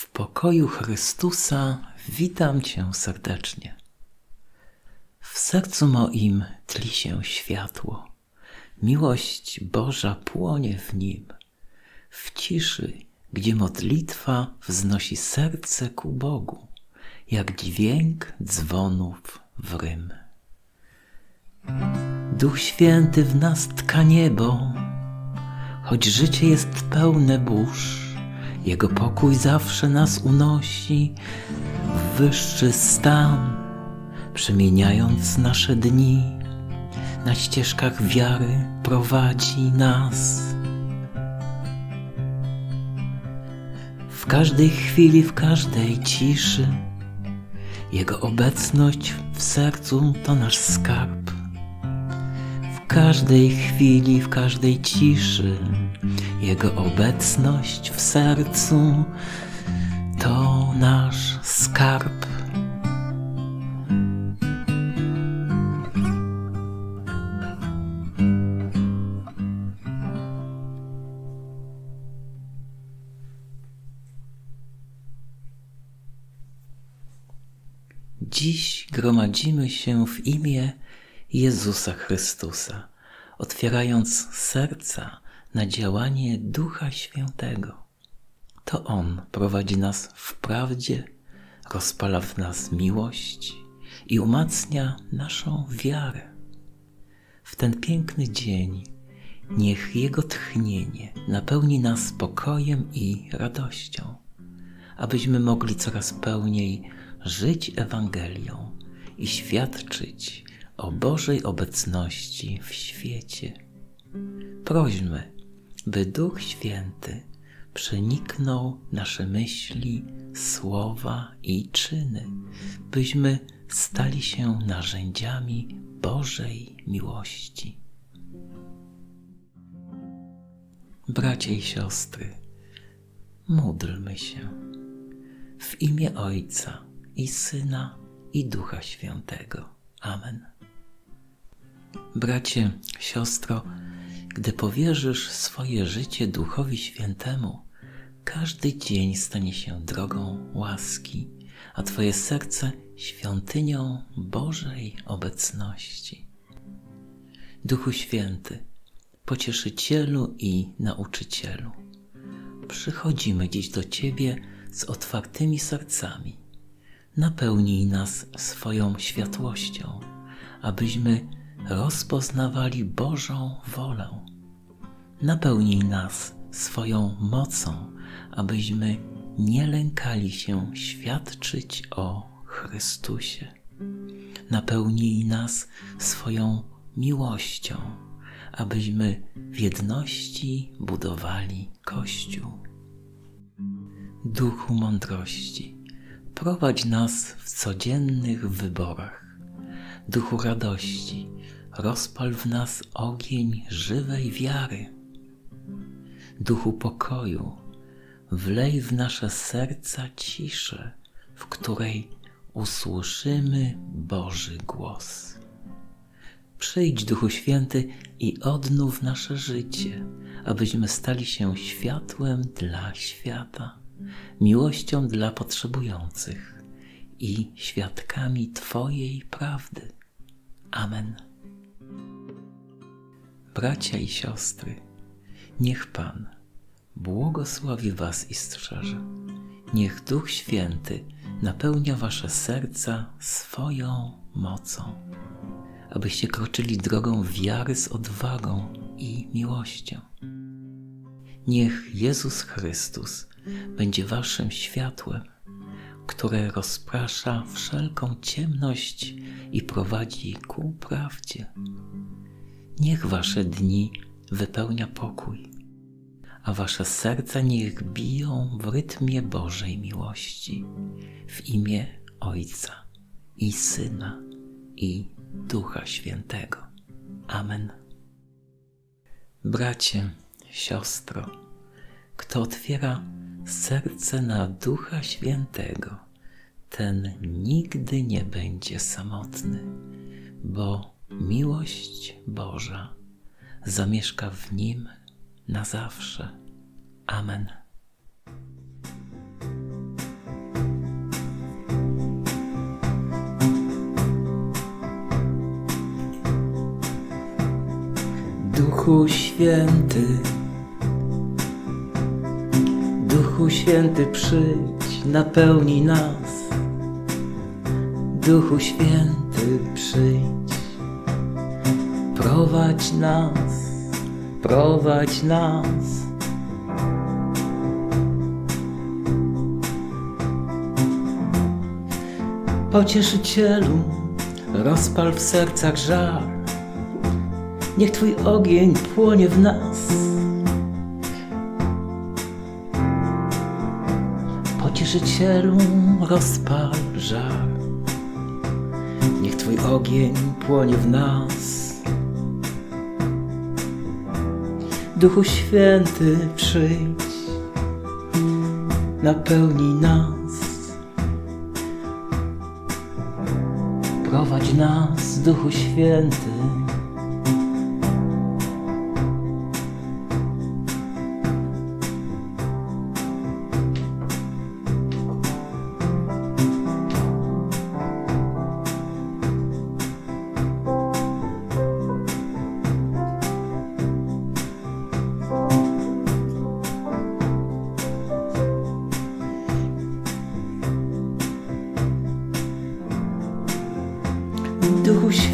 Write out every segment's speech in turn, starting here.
W pokoju Chrystusa witam Cię serdecznie. W sercu moim tli się światło, miłość Boża płonie w nim. W ciszy, gdzie modlitwa wznosi serce ku Bogu, jak dźwięk dzwonów w rym. Duch Święty w nas tka niebo, choć życie jest pełne burz, Jego pokój zawsze nas unosi w wyższy stan, przemieniając nasze dni. Na ścieżkach wiary prowadzi nas. W każdej chwili, w każdej ciszy, Jego obecność w sercu to nasz skarb. W każdej chwili, w każdej ciszy, Jego obecność w sercu to nasz skarb. Dziś gromadzimy się w imię Jezusa Chrystusa, otwierając serca na działanie Ducha Świętego. To On prowadzi nas w prawdzie, rozpala w nas miłość i umacnia naszą wiarę. W ten piękny dzień niech Jego tchnienie napełni nas spokojem i radością, abyśmy mogli coraz pełniej żyć Ewangelią i świadczyć o Bożej obecności w świecie. Prośmy, by Duch Święty przeniknął nasze myśli, słowa i czyny, byśmy stali się narzędziami Bożej miłości. Bracia i siostry, módlmy się w imię Ojca i Syna i Ducha Świętego. Amen. Bracie, siostro, gdy powierzysz swoje życie Duchowi Świętemu, każdy dzień stanie się drogą łaski, a Twoje serce świątynią Bożej obecności. Duchu Święty, Pocieszycielu i Nauczycielu, przychodzimy dziś do Ciebie z otwartymi sercami. Napełnij nas swoją światłością, abyśmy rozpoznawali Bożą wolę. Napełnij nas swoją mocą, abyśmy nie lękali się świadczyć o Chrystusie. Napełnij nas swoją miłością, abyśmy w jedności budowali Kościół. Duchu mądrości, prowadź nas w codziennych wyborach. Duchu radości, rozpal w nas ogień żywej wiary. Duchu pokoju, wlej w nasze serca ciszę, w której usłyszymy Boży głos. Przyjdź, Duchu Święty, i odnów nasze życie, abyśmy stali się światłem dla świata, miłością dla potrzebujących i świadkami Twojej prawdy. Amen. Bracia i siostry, niech Pan błogosławi Was i strzeże. Niech Duch Święty napełnia Wasze serca swoją mocą, abyście kroczyli drogą wiary z odwagą i miłością. Niech Jezus Chrystus będzie Waszym światłem, które rozprasza wszelką ciemność i prowadzi ku prawdzie. Niech Wasze dni wypełnia pokój, a Wasze serca niech biją w rytmie Bożej miłości, w imię Ojca i Syna i Ducha Świętego. Amen. Bracie, siostro, kto otwiera serce na Ducha Świętego, ten nigdy nie będzie samotny, bo miłość Boża zamieszka w nim na zawsze. Amen. Duchu Święty, Duchu Święty przyjdź, napełnij nas. Duchu Święty przyjdź prowadź nas, prowadź nas. Pocieszycielu, rozpal w sercach żar. Niech Twój ogień płonie w nas. Pocieszycielu, rozpal żar. Niech Twój ogień płonie w nas. Duchu Święty, przyjdź, napełnij nas. Prowadź nas, Duchu Święty.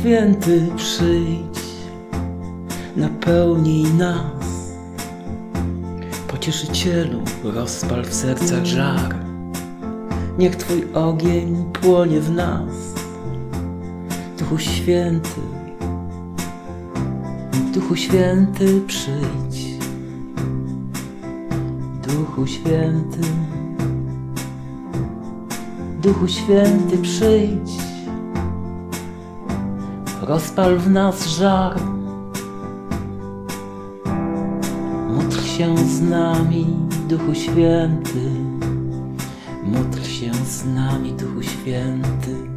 Święty, przyjdź, napełnij nas. Pocieszycielu, rozpal w sercach żar. Niech Twój ogień płonie w nas. Duchu Święty, Duchu Święty, przyjdź. Duchu Święty, Duchu Święty, przyjdź. Rozpal w nas żar. Módl się z nami, Duchu Święty. Módl się z nami, Duchu Święty.